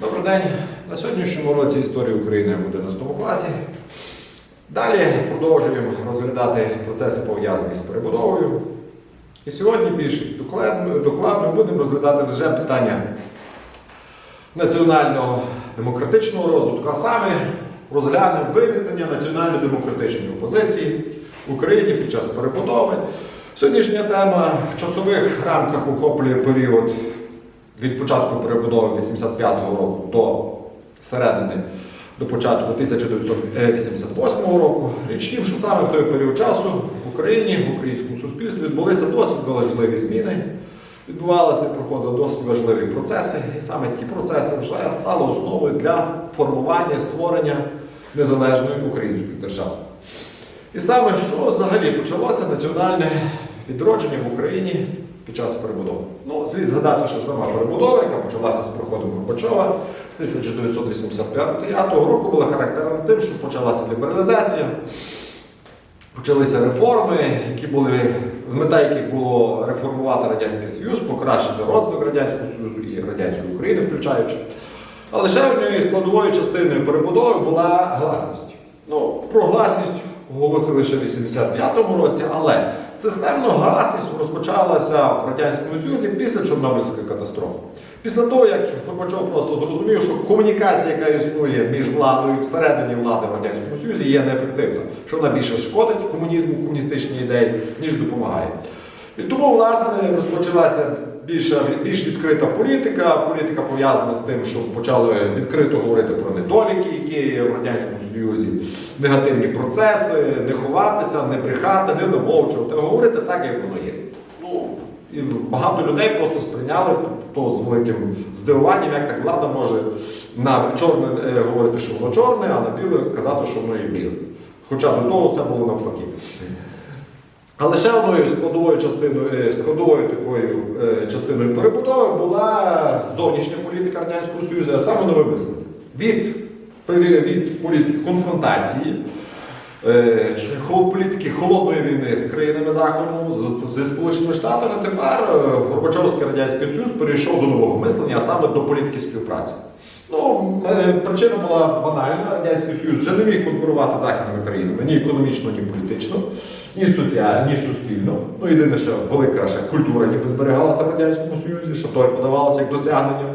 Добрий день. На сьогоднішньому році історії України в 11 класі. Далі продовжуємо розглядати процеси пов'язані з перебудовою. І сьогодні більш докладно, докладно будемо розглядати вже питання національного демократичного розвитку, а саме розглянемо виникнення національно-демократичної опозиції в Україні під час перебудови. Сьогоднішня тема в часових рамках охоплює період від початку перебудови 85-го року до середини до початку 1988 року. Річ тим, що саме в той період часу в Україні, в українському суспільстві відбулися досить важливі зміни. Відбувалися проходили досить важливі процеси, і саме ті процеси вже стали основою для формування створення незалежної української держави. І саме що взагалі почалося національне відродження в Україні під час перебудови. Ну, слід згадати, що сама перебудова, яка почалася з приходом Горбачова з 1985 року, була характерна тим, що почалася лібералізація, почалися реформи, які були, мета яких було реформувати Радянський Союз, покращити розвиток Радянського Союзу і Радянської України, включаючи. Але ще однією складовою частиною перебудови була гласність. Ну, про гласність оголосили ще в 85-му році, але системно гласність розпочалася в Радянському Союзі після Чорнобильської катастрофи. Після того, як Горбачов просто зрозумів, що комунікація, яка існує між владою всередині влади в Радянському Союзі, є неефективна, що вона більше шкодить комунізму, комуністичній ідеї, ніж допомагає. І тому, власне, розпочалася більша, більш відкрита політика. Політика пов'язана з тим, що почали відкрито говорити про недоліки, які є в Радянському Союзі, негативні процеси, не ховатися, не брехати, не замовчувати, говорити так, як воно є. Ну, і багато людей просто сприйняли то з великим здивуванням, як так влада може на чорне е, говорити, що воно чорне, а на біле казати, що воно є біле. Хоча до того все було навпаки. Але ще одною складовою частиною, е, складовою такою е, частиною перебудови була зовнішня політика Радянського Союзу, а саме нове мислення. Від, від політики конфронтації, е, чи політики холодної війни з країнами Заходу, зі Сполученими Штатами, тепер Горбачовський Радянський Союз перейшов до нового мислення, а саме до політики співпраці. Ну, е, причина була банальна. Радянський Союз вже не міг конкурувати з західними країнами ні економічно, ні політично, ні соціально, ні суспільно. Ну, єдине, що велика ще культура ніби зберігалася в Радянському Союзі, що то і подавалося як досягнення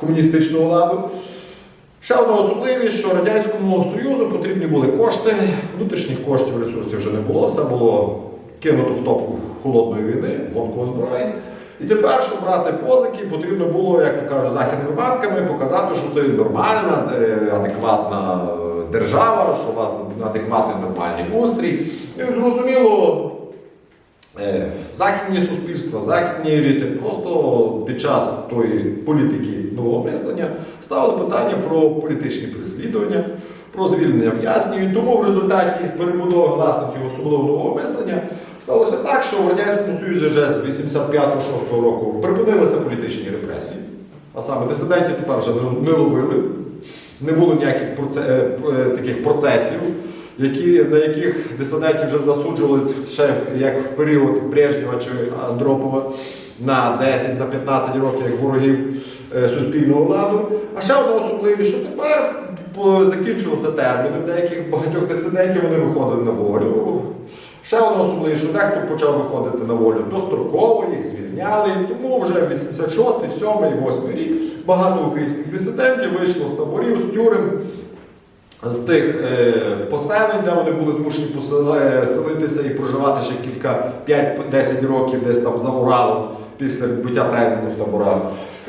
комуністичного ладу. Ще одна особливість, що Радянському Союзу потрібні були кошти, внутрішніх коштів ресурсів вже не було, все було кинуто в топку холодної війни, гонку озброєнь. І тепер, щоб брати позики, потрібно було, як то кажуть, західними банками показати, що ти нормальна, е, адекватна е, держава, що у вас адекватний нормальний устрій. І зрозуміло, Е, Західні суспільства, західні еліти просто під час тої політики нового мислення ставили питання про політичні переслідування, про звільнення в'язнів. Тому в результаті перебудови власників особливо нового мислення сталося так, що в Радянському Союзі вже з 85-6 року припинилися політичні репресії, а саме дисидентів тепер вже не- ловили, не було ніяких е, е, таких процесів які, на яких дисидентів вже засуджували ще як в період Брежнєва чи Андропова на 10 на 15 років як ворогів е, суспільного ладу. А ще одна особливість, що тепер по- закінчувався термін. Деяких багатьох дисидентів вони виходили на волю. Ще одна особливість, що дехто почав виходити на волю достроково, їх звільняли. Тому вже 86, 7, 8 рік багато українських дисидентів вийшло з таборів, з тюрем з тих е, поселень, де вони були змушені посели- селитися і проживати ще кілька 5-10 років десь там за Уралом після відбуття терміну в таборах.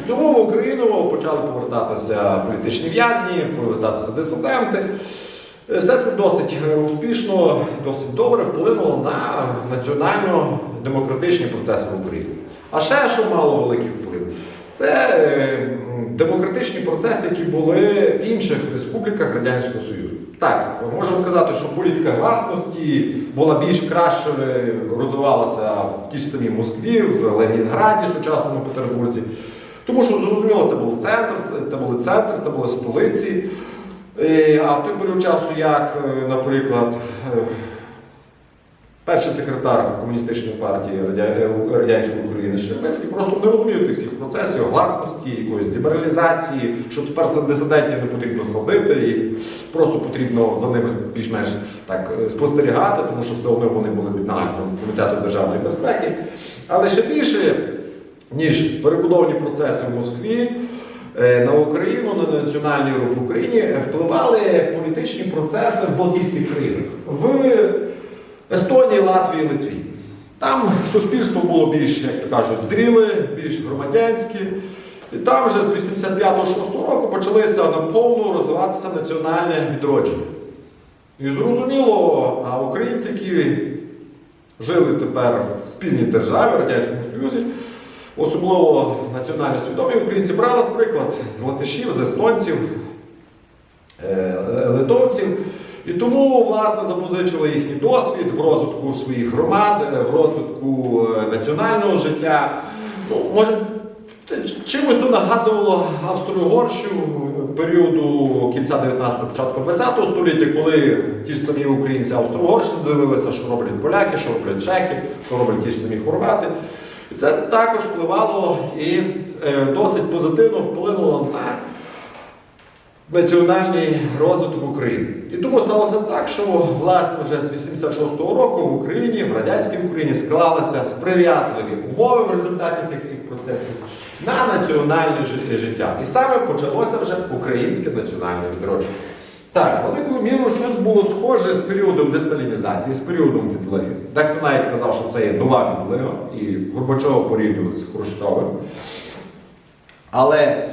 Тому в Україну почали повертатися політичні в'язні, повертатися дисиденти. Все це досить успішно, досить добре вплинуло на національно-демократичні процеси в Україні. А ще що мало великий вплив, це демократичні процеси, які були в інших республіках Радянського Союзу. Так, можна сказати, що політика гласності була більш краще розвивалася в тій ж самій Москві, в Ленінграді, сучасному Петербурзі. Тому що зрозуміло, це був центр, це, це були центри, це були столиці. Е, А в той період часу, як, е, наприклад, е, Перший секретар комуністичної партії Радянської України Щербицький просто не розумів тих всіх процесів, гласності, якоїсь лібералізації, що тепер дисидентів не потрібно садити, їх просто потрібно за ними більш-менш так спостерігати, тому що все одно вони були під наглядом Комітету державної безпеки. Але ще більше, ніж перебудовані процеси в Москві, е, на Україну, на національний рух в Україні впливали політичні процеси в Балтійських країнах. В Естонії, Латвії, Литві. Там суспільство було більш, як то кажуть, зріле, більш громадянське. І там вже з 85-6 року почалися наповну розвиватися національне відродження. І зрозуміло, а українці, які жили тепер в спільній державі, Радянському Союзі, особливо національно свідомі українці брали з приклад з латишів, з естонців, е, литовців. І тому, власне, запозичили їхній досвід в розвитку своїх громад, е, в розвитку е, національного життя. Ну, може, чимось то нагадувало Австро-Угорщину періоду кінця 19-го, початку 20-го століття, коли ті ж самі українці Австро-Угорщини дивилися, що роблять поляки, що роблять чеки, що роблять ті ж самі хорвати. Це також впливало і е, досить позитивно вплинуло на національний розвиток України. І тому сталося так, що власне вже з 86-го року в Україні, в радянській Україні склалися сприятливі умови в результаті тих всіх процесів на національне життя. І саме почалося вже українське національне відродження. Так, великою мірою щось було схоже з періодом десталінізації, з періодом відлиги. Дехто навіть казав, що це є нова відлига, і Горбачова порівнювали з Хрущовим. Але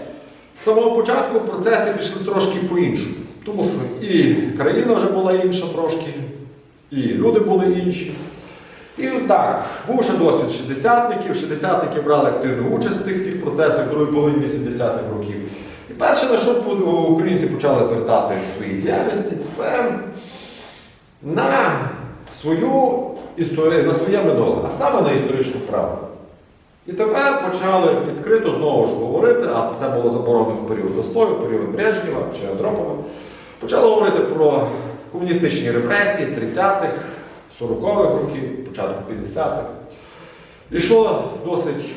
з самого початку процеси пішли трошки по-іншому. Тому що і країна вже була інша трошки, і люди були інші. І так, був ще досвід шістдесятників. Шістдесятники брали активну участь в тих всіх процесах другої половини 70-х років. Перше, на що українці почали звертати в своїй діяльності, це на свою історію, на своє минуле, а саме на історичну правду. І тепер почали відкрито знову ж говорити, а це було заборонено в період застою, період Брежнєва чи Андропова. Почали говорити про комуністичні репресії 30-х, 40-х років, початку 50-х. І що досить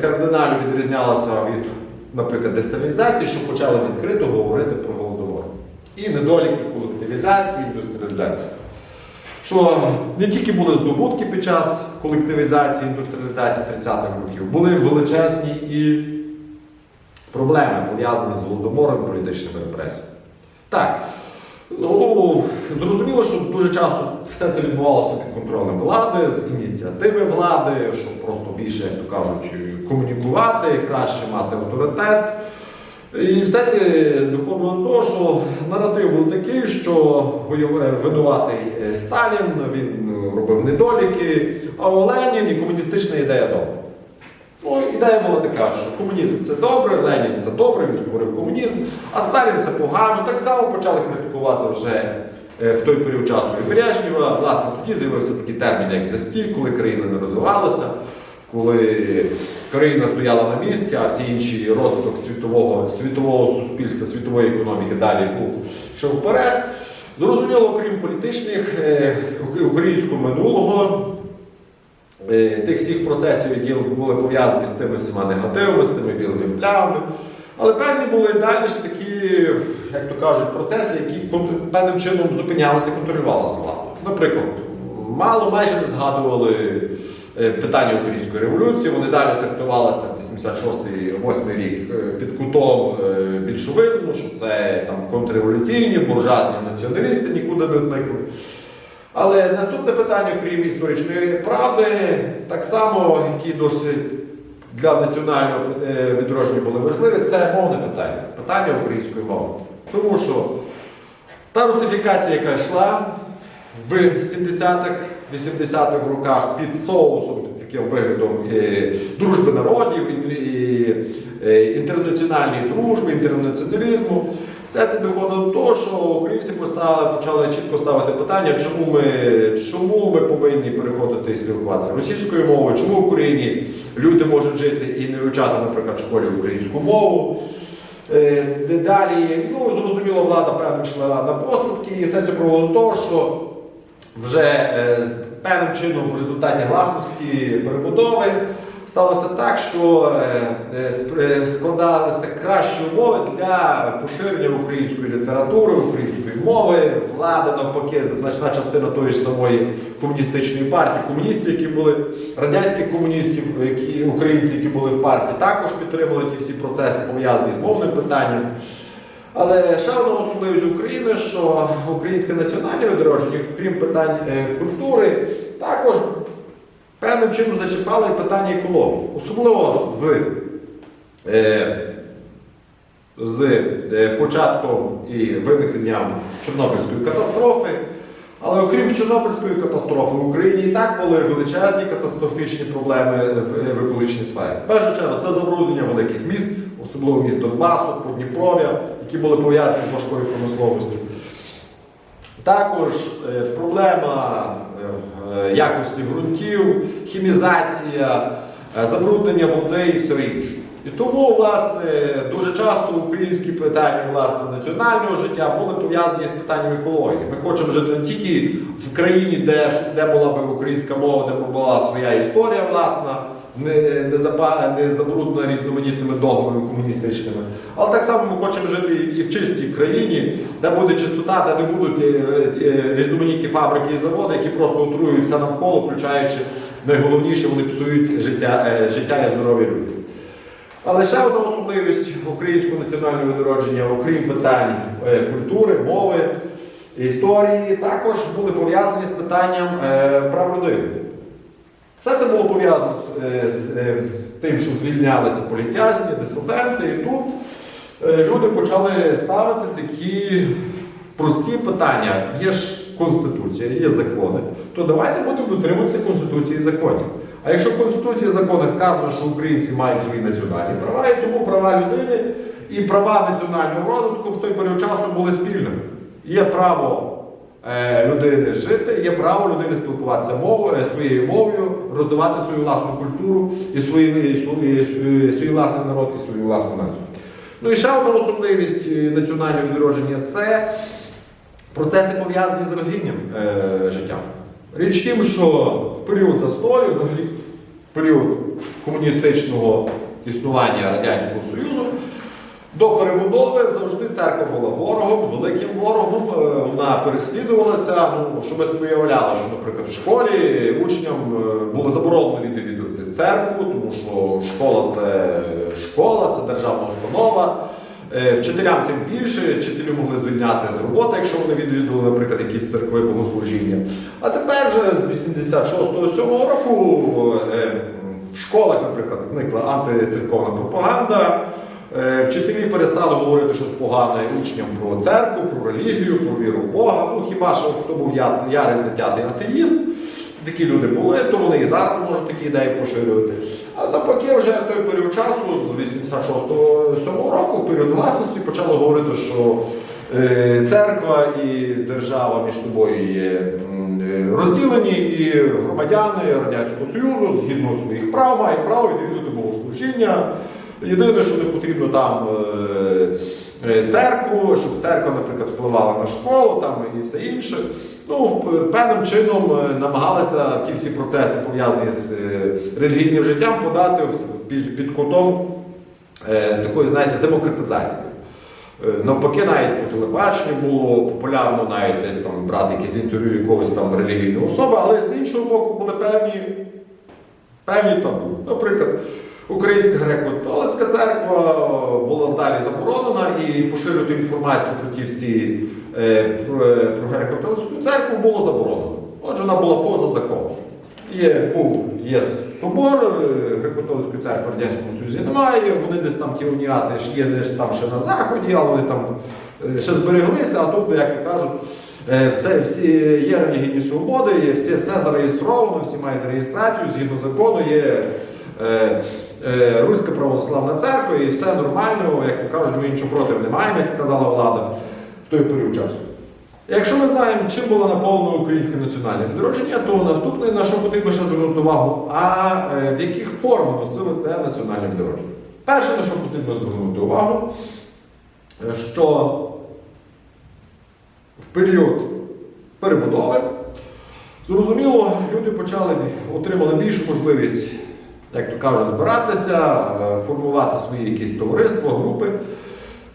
кардинально відрізнялося від, наприклад, дестабілізації, що почали відкрито говорити про голодомор. І недоліки колективізації, індустріалізації. Що не тільки були здобутки під час колективізації, індустріалізації 30-х років, були величезні і проблеми пов'язані з голодомором і політичними репресіями. Так, ну зрозуміло, що дуже часто все це відбувалося під контролем влади, з ініціативи влади, щоб просто більше, як то кажуть, комунікувати, краще мати авторитет. І все це доходило до того, що наратив був такий, що винуватий е, Сталін, він робив недоліки, а у Ленін і комуністична ідея добра. Ну, ідея була така, що комунізм це добре, Ленін це добре, він створив комунізм, а Сталін це погано. Так само почали критикувати вже е, в той період часу і Брежнєва. Власне, тоді з'явився такий термін, як застій, коли країни не розвивалися, коли країна стояла на місці, а всі інші розвиток світового, світового суспільства, світової економіки далі був ще вперед. Зрозуміло, окрім політичних, е, українського минулого, е, тих всіх процесів, які були пов'язані з тими всіма негативами, з тими білими плямами. Але певні були далі такі, як то кажуть, процеси, які певним чином зупинялися контролювалися владою. Наприклад, мало майже не згадували е, питання української революції, вони далі трактувалися 86-8 рік е, під кутом е, більшовизму, що це там контрреволюційні, буржуазні націоналісти нікуди не зникли. Але наступне питання, крім історичної правди, так само, які досить для національного е, відродження були важливі, це мовне питання, питання української мови. Тому що та русифікація, яка йшла в 70-х, 80-х роках під соусом, таким виглядом е, дружби народів, і, е, інтернаціональної дружби, інтернаціоналізму, все це доводило до того, що українці почали чітко ставити питання, чому ми, чому ми повинні переходити і спілкуватися російською мовою, чому в Україні люди можуть жити і не вивчати, наприклад, в школі українську мову. Е, Далі, ну, зрозуміло, влада певно йшла на поступки, і все це привело до того, що вже е, певним чином в результаті гласності перебудови сталося так, що е, е, спри- складалися кращі умови для поширення української літератури, української мови. Влада навпаки, значна частина тої ж самої комуністичної партії, комуністів, які були радянських комуністів, які українці, які були в партії, також підтримували ті всі процеси пов'язані з мовним питанням. Але ще особливість України, що українське національне відродження, крім питань е, культури, також певним чином зачіпало і питання екології. Особливо з, е, з е, початком і виникненням Чорнобильської катастрофи. Але окрім Чорнобильської катастрофи, в Україні і так були величезні катастрофічні проблеми в, в екологічній сфері. В першу чергу це забруднення великих міст, особливо міст Донбасу, Подніпров'я, які були пов'язані з важкою промисловістю. Також е, проблема е, якості ґрунтів, хімізація, е, забруднення води і все інше. І тому, власне, дуже часто українські питання власне, національного життя були пов'язані з питанням екології. Ми хочемо жити не тільки в країні, де, де була б українська мова, де була своя історія власна, не, не, запа- не забруднена різноманітними догмами комуністичними. Але так само ми хочемо жити і в чистій країні, де буде чистота, де не будуть е, е, різноманітні фабрики і заводи, які просто отруюють все навколо, включаючи найголовніше, вони псують життя, е, життя і здоров'я людей. Але ще одна особливість українського національного відродження, окрім питань культури, мови, історії, також були пов'язані з питанням прав людини. Все це було пов'язано з, е, е, тим, що звільнялися політв'язні, дисиденти, і тут е, люди почали ставити такі прості питання. Є ж Конституція, є закони, то давайте будемо дотримуватися Конституції і законів. А якщо в Конституції і законах сказано, що українці мають свої національні права, і тому права людини і права національного розвитку в той період часу були спільними. Є право людини жити, є право людини спілкуватися мовою, своєю мовою, розвивати свою власну культуру і свої, і свої, свій, свій власний народ і свою власну націю. Ну і ще одна особливість е, національного відродження це процеси пов'язані з релігійним е, життям. Річ в тім, що в період застою, взагалі в період комуністичного існування Радянського Союзу, до перебудови завжди церква була ворогом, великим ворогом. Е, Вона переслідувалася. Ну, ви собі уявляли, що, наприклад, в школі учням е, було заборонено відвідувати церкву, тому що школа це школа, це державна установа. Е, Вчителям тим більше, вчителі могли звільняти з роботи, якщо вони відвідували, наприклад, якісь церкви богослужіння. А тепер же з 86-7 року в школах, наприклад, зникла антицерковна пропаганда. Е, Вчителі перестали говорити щось погане учням про церкву, про релігію, про віру в Бога. Ну хіба що хто був ярий затятий атеїст, такі люди були, то вони і зараз можуть такі ідеї поширювати. А навпаки, вже той період часу, з 86-7 року, період власності, почали говорити, що е, церква і держава між собою є е, розділені, і громадяни Радянського Союзу згідно своїх прав мають право відвідувати богослужіння. Єдине, що не потрібно там е, е, церкву, щоб церква, наприклад, впливала на школу там, і все інше. Ну, певним чином е, намагалися ті всі процеси, пов'язані з релігійним життям, подати під, під кутом такої, знаєте, демократизації. Навпаки, навіть по телебаченню було популярно навіть десь там брати якісь інтерв'ю якогось там релігійної особи, але з іншого боку були певні певні табу. Наприклад, Українська греко-католицька церква була далі заборонена і поширювати інформацію про ті всі е, е, про греко-католицьку церкву було заборонено. Отже, вона була поза законом. Є, був, є собор е, греко-католицької церкви в Радянському Союзі немає, вони десь там ті ж є десь там ще на заході, але вони там ще збереглися, а тут, як то кажуть, Все, всі є релігійні свободи, є все, все зареєстровано, всі мають реєстрацію, згідно закону є Руська православна церква і все нормально, як то кажуть, ми нічого проти не маємо, як казала влада в той період часу. Якщо ми знаємо, чим було наповнено українське національне відродження, то наступне, на що потрібно ще звернути увагу, а е, в яких формах носили те національне відродження. Перше, на що потрібно звернути увагу, е, що в період перебудови Зрозуміло, люди почали отримали більшу можливість, як то кажуть, збиратися, е, формувати свої якісь товариства, групи.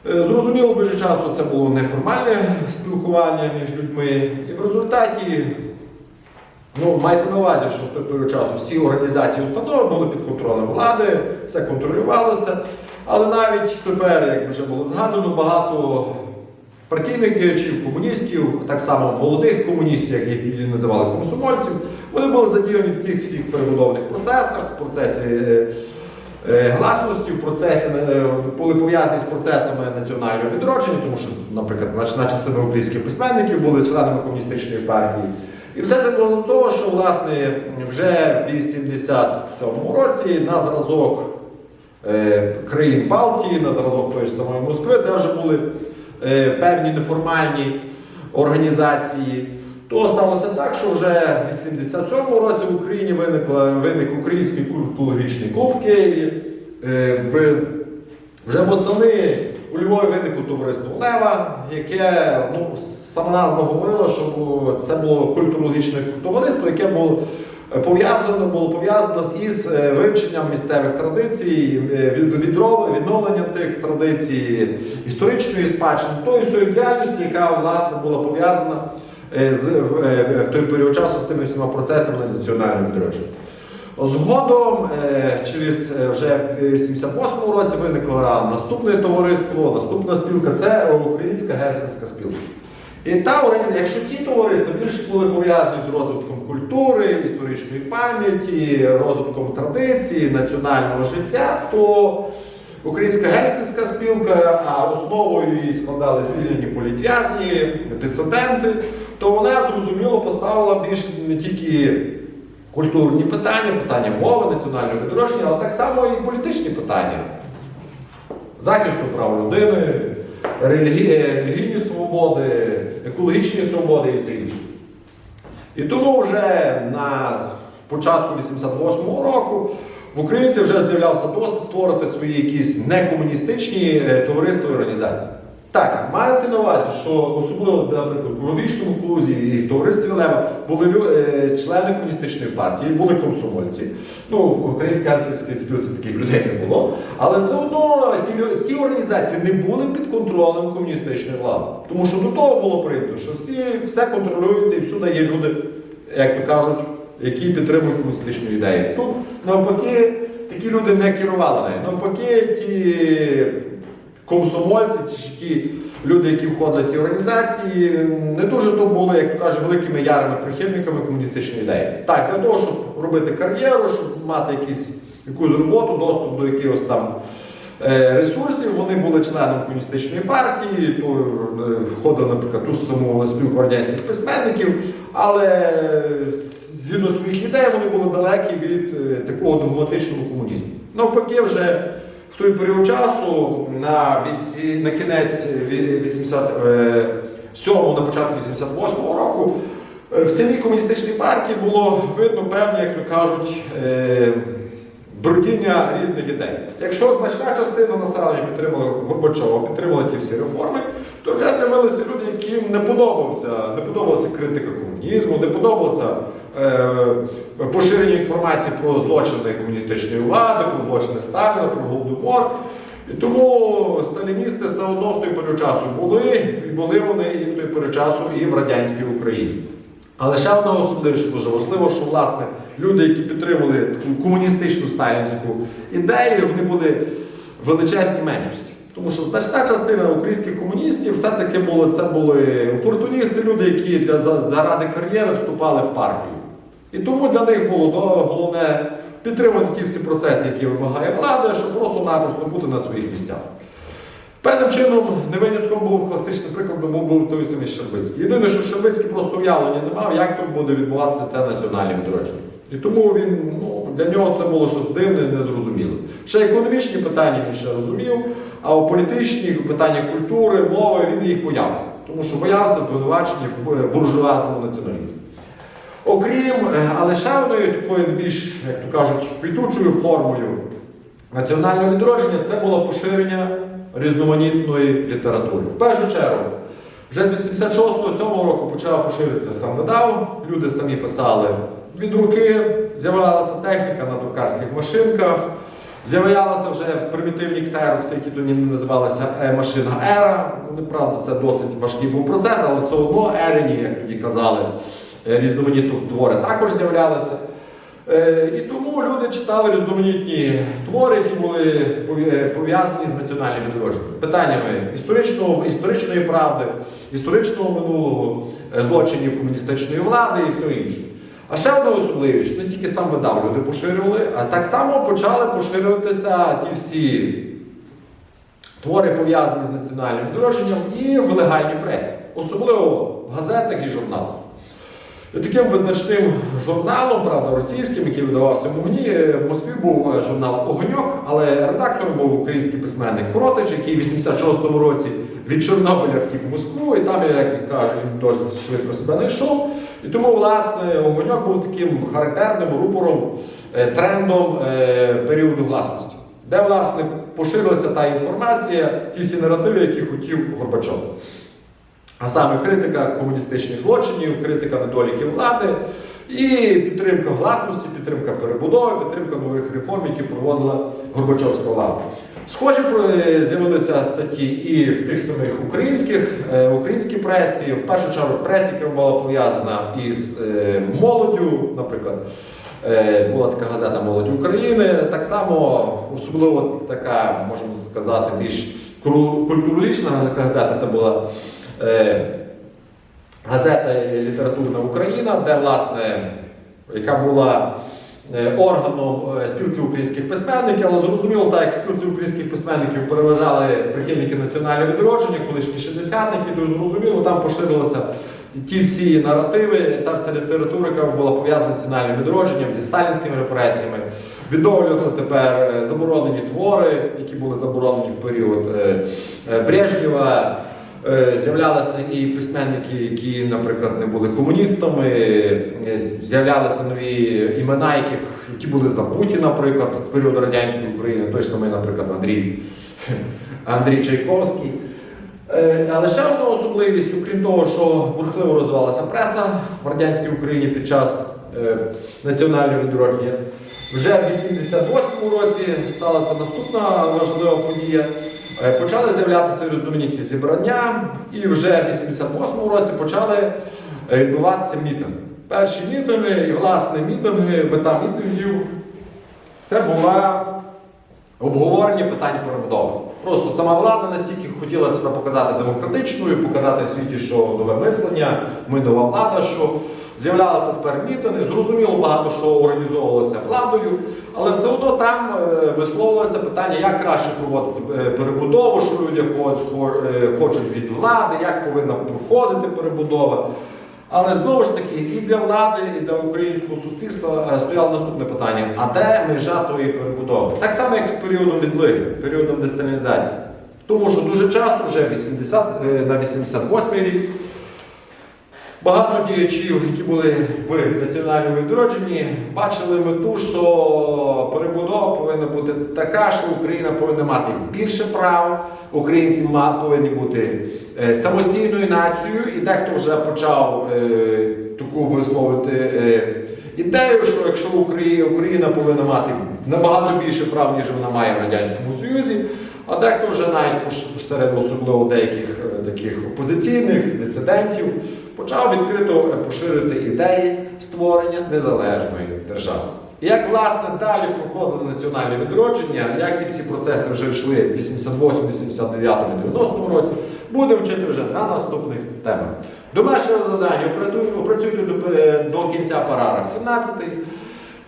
Е, Зрозуміло, дуже часто це було неформальне спілкування між людьми. І в результаті, ну, майте на увазі, що той період часу всі організації установи були під контролем влади, все контролювалося. Але навіть тепер, як вже було згадано, багато партійних діячів, комуністів, так само молодих комуністів, як їх називали комсомольців, вони були задіяні в цих всіх перебудовних процесах, в процесі е, е, гласності, в процесі е, були пов'язані з процесами національного відродження, тому що, наприклад, значна частина українських письменників були членами комуністичної партії. І все це було до того, що власне вже в 87-му році на зразок країн Балтії, на зразок тої ж самої Москви, де вже були певні неформальні організації. То сталося так, що вже в 87-му році в Україні виникла, виник Український культурологічний клуб в Києві. Е, вже восени у Львові виникло товариство Лева, яке ну, сама назва говорила, що це було культурологічне товариство, яке було пов'язано було пов'язано із е, вивченням місцевих традицій, е, відновленням тих традицій, історичної спадщини, тої діяльності, яка власне була пов'язана е, з в, той період часу з тими всіма процесами національного відродження. Згодом, через вже в 78-му році виникло наступне товариство, наступна спілка це Українська гесенська спілка. І та організація, якщо ті товариства більше були пов'язані з розвитком культури, історичної пам'яті, розвитком традицій, національного життя, то Українська гельсінська спілка, а основою її складали звільнені політв'язні, дисиденти, то вона зрозуміло поставила більш не тільки культурні питання, питання мови, національного відродження, але так само і політичні питання захисту прав людини, релігі- релігійні свободи, екологічні свободи і все інше. І тому вже на початку 88-го року в українців вже з'являвся досвід створити свої якісь некомуністичні е, товариства і організації. Так, маєте на увазі, що особливо, наприклад, у Логічному клузі і в товаристві Лева були е, члени комуністичної партії, були комсомольці. Ну, в українській ансельській спілці таких людей не було. Але все одно ті, ті організації не були під контролем комуністичної влади. Тому що до того було прийнято, що всі, все контролюється і всюди є люди, як то кажуть, які підтримують комуністичну ідею. Тут навпаки такі люди не керували нею. Навпаки, ті комсомольці, ті, ті люди, які входили в організації, не дуже то були, як кажуть, великими ярими прихильниками комуністичної ідеї. Так, для того, щоб робити кар'єру, щоб мати якісь, якусь роботу, доступ до якихось там е, ресурсів, вони були членом комуністичної партії, е, входили, наприклад, ту ж саму спілку радянських письменників, але згідно своїх ідей вони були далекі від е, такого догматичного комунізму. Навпаки, вже той період часу на, вісі, на кінець 87-го, на початку 88-го року е, в самій комуністичній партії було видно певні, як то кажуть, е, брудіння різних ідей. Якщо значна частина населення підтримала Горбачова, підтримала ті всі реформи, то вже з'явилися люди, яким не подобався, не подобалася критика комунізму, не подобалося е, поширення інформації про злочини комуністичної влади, про злочини Сталіна, про Голодомор. І тому сталіністи все одно в той період часу були, і були вони і в той період часу і в радянській Україні. Але ще одна особливість, що дуже важливо, що власне люди, які підтримували таку комуністичну сталінську ідею, вони були в величезній меншості. Тому що значна частина українських комуністів все-таки були це були опортуністи, люди, які для заради кар'єри вступали в партію. І тому для них було головне підтримати ті всі процеси, які вимагає влада, щоб просто-напросто бути на своїх місцях. Певним чином не винятком був класичним прикладом був, той самий Щербицький. Єдине, що Щербицький просто уявлення не мав, як тут буде відбуватися це національне відродження. І тому він ну, для нього це було щось дивне, незрозуміле. Ще економічні питання він ще розумів, а у політичні питання культури, мови він їх боявся. Тому що боявся звинувачення в буржуазному націоналізмі. Окрім, е, але ще одною такою більш, як то кажуть, квітучою формою національного відродження це було поширення різноманітної літератури. В першу чергу, Вже з 86-го року почав поширитися сам видав. Люди самі писали від руки, з'являлася техніка на друкарських машинках. З'являлися вже примітивні ксерокси, які тоді називалися машина Ера. Ну, Неправда, це досить важкий був процес, але все одно ерені, як тоді казали, різноманітні твори також з'являлися. Е, І тому люди читали різноманітні твори, які були е, пов'язані з національним відродженням, питаннями історичного, історичної правди, історичного минулого, е, злочинів комуністичної влади і все інше. А ще одна особливість, не тільки сам видав люди поширювали, а так само почали поширюватися ті всі твори, пов'язані з національним відродженням і в легальній пресі, особливо в газетах і журналах. Таким визначним журналом, правда, російським, який видавався в Могні, е, в Москві був е, журнал Огоньок, але редактором був український письменник Коротич, який в 86-му році від Чорнобиля втік в Москву, і там, як кажуть, він досить швидко себе знайшов. І тому, власне, Огоньок був таким характерним рупором, е, трендом періоду гласності, де, власне, поширилася та інформація, ті всі наративи, які хотів Горбачов. А саме критика комуністичних злочинів, критика недоліків влади і підтримка гласності, підтримка перебудови, підтримка нових реформ, які проводила Горбачовська влада. Схожі з'явилися статті і в тих самих українських, е, українській пресі, в першу чергу пресі, яка була пов'язана із е, молоддю, наприклад. Е, Була така газета Молодь України. Так само, особливо така, можемо сказати, більш культурологічна газета це була газета Літературна Україна, де, власне, яка була е, органом е, спілки українських письменників, але зрозуміло, так як спілці українських письменників переважали прихильники національного відродження, колишні шістдесятники, то зрозуміло, там поширилися ті всі наративи, та вся література, яка була пов'язана з національним відродженням, зі сталінськими репресіями. Відновлювалися тепер е, заборонені твори, які були заборонені в період е, е, Брежнєва. Е, З'являлися і письменники, які, наприклад, не були комуністами, е, з'являлися нові імена, яких, які були забуті, наприклад, в період радянської України, той самий, наприклад, Андрій, Андрій Чайковський. Але ще одна особливість, окрім того, що бурхливо розвивалася преса в радянській Україні під час е, національного відродження, вже в 88-му році сталася наступна важлива подія. Е, Почали з'являтися різноманітні зібрання, і вже в 88-му році почали е, відбуватися мітинги. Перші мітинги, і власне мітинги, мета мітингів це була обговорення питань перебудови. Просто сама влада настільки хотіла себе показати демократичною, показати світі, що нове мислення, ми нова влада, що з'являлися тепер мітинги. Зрозуміло, багато що організовувалося владою, але все одно там е, висловилося питання, як краще проводити е, перебудову, що люди е, хочуть від влади, як повинна проходити перебудова. Але знову ж таки, і для влади, і для українського суспільства стояло наступне питання: а де межа тої перебудови? Так само, як з періодом відлиги, періодом десталінізації. Тому що дуже часто, вже 80, е, на 88 рік, багато діячів, які були в національному відродженні, бачили мету, що перебудова повинна бути така, що Україна повинна мати більше прав, українці повинні бути е, самостійною нацією, і дехто вже почав е, таку висловити е, ідею, що якщо Україна повинна мати набагато більше прав, ніж вона має в Радянському Союзі, а дехто вже навіть серед особливо деяких е, таких опозиційних дисидентів почав відкрито е, поширити ідеї створення незалежної держави. І як власне далі проходило національне відродження, як ті всі процеси вже йшли в 88, 89, 90 році, будемо вчити вже на наступних темах. Домашнє завдання опрацюйте- е, до кінця параграф 17.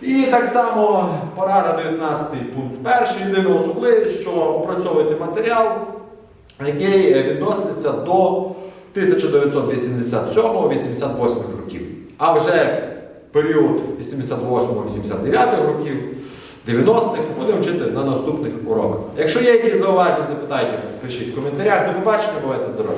І так само параграф 19 пункт 1. Єдина особливість, що опрацьовуєте матеріал, який е, відноситься до 1987-88 років. А вже період 88-89 років, 90-х будемо вчити на наступних уроках. Якщо є якісь зауваження, запитайте, пишіть в коментарях. До побачення, бувайте здорові!